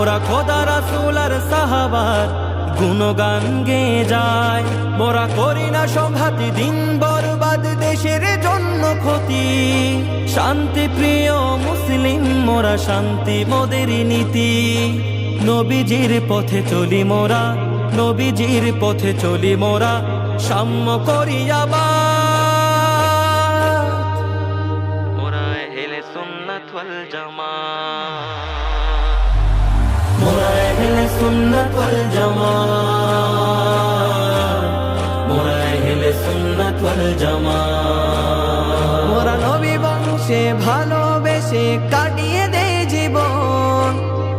মোরা খোদা রাসূল আর সাহাবার গুণগান গে যায়। মোরা করি না সংঘাতি, দিন বরবাদ, দেশের জন্য ক্ষতি। শান্তি প্রিয় মুসলিম, মোরা শান্তি মোদের নীতি। নবীজির পথে চলি মোরা, নবীজির পথে চলি মোরা, সাম্য করিয়াবা মোরা হেলে সুন্নাত ওয়াল জামাত। মোরা হেলে সুন্নাত ওয়াল জামাত। মোরা হেলে সুন্নাত নবী বংশে ভালোবেসে কাটিয়ে দে জীবন।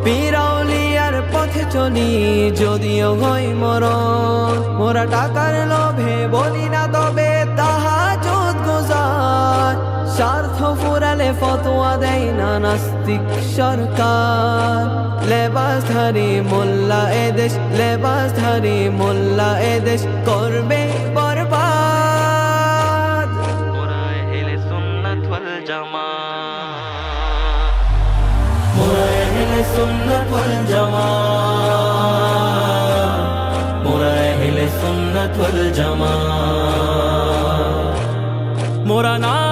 পিরাউলিয়ার পথে চলি যদিও হই মরণ। মোরা টাকার লোভে বলি না তবে ফতোয়া দেয় না নাস্তিক সরকার। লেবাসধারী মোল্লা এদেশ লেবাসধারী মোল্লা এদেশ করবে বরবাদ। মোরা হেলে সুন্নাত ওয়াল মোরা হেলে সুন্নাত ওয়াল জামাত মোরা হেলে সুন্নাত ওয়াল জামাত মোরা নারায়েরি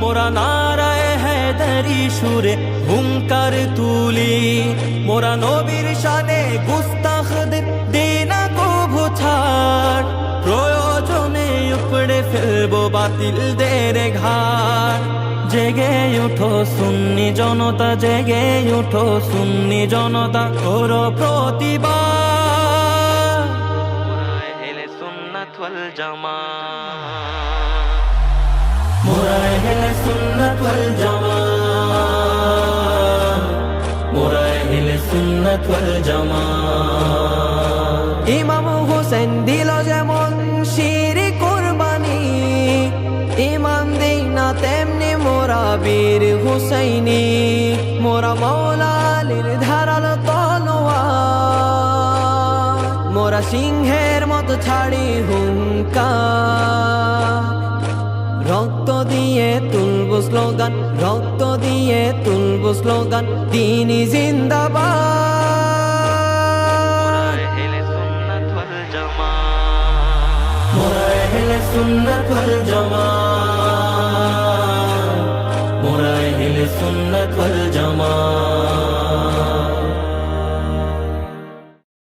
মোরা নারায় হেদারি সুরে হুঙ্কার তুলি। মোরা নবীর শানে গুস্তাখদের দেনা কভু ছাড়। প্রয়োজনে উপড়ে ফেলব বাতিল দের ঘাট জেগে উঠো সুন্নি জনতা, জেগে উঠো সুন্নি জনতা, করো প্রতিবাদ। হেলে সুন্নাত জামাত। মোরা হেলে সুন্নাত ওয়াল জামাত। মোরা হেলে সুন্নাত ওয়াল জামাত। ইমাম হোসেন দিল যেমন শিরি কোরবানি, ইমাম দেই না তেমনি মোরা বীর হুসাইনি। মোরা মৌলালির ধারাল তলোয়ার, মোরা সিংহের মতো ছাড়ি হুঙ্কার। স্লোগান রক্ত দিয়ে তুলব স্লোগান তিনি জিন্দাবাদ। মোরা হেলে সুন্নত ওয়াল মোরা হেলে সুন্নত ওয়াল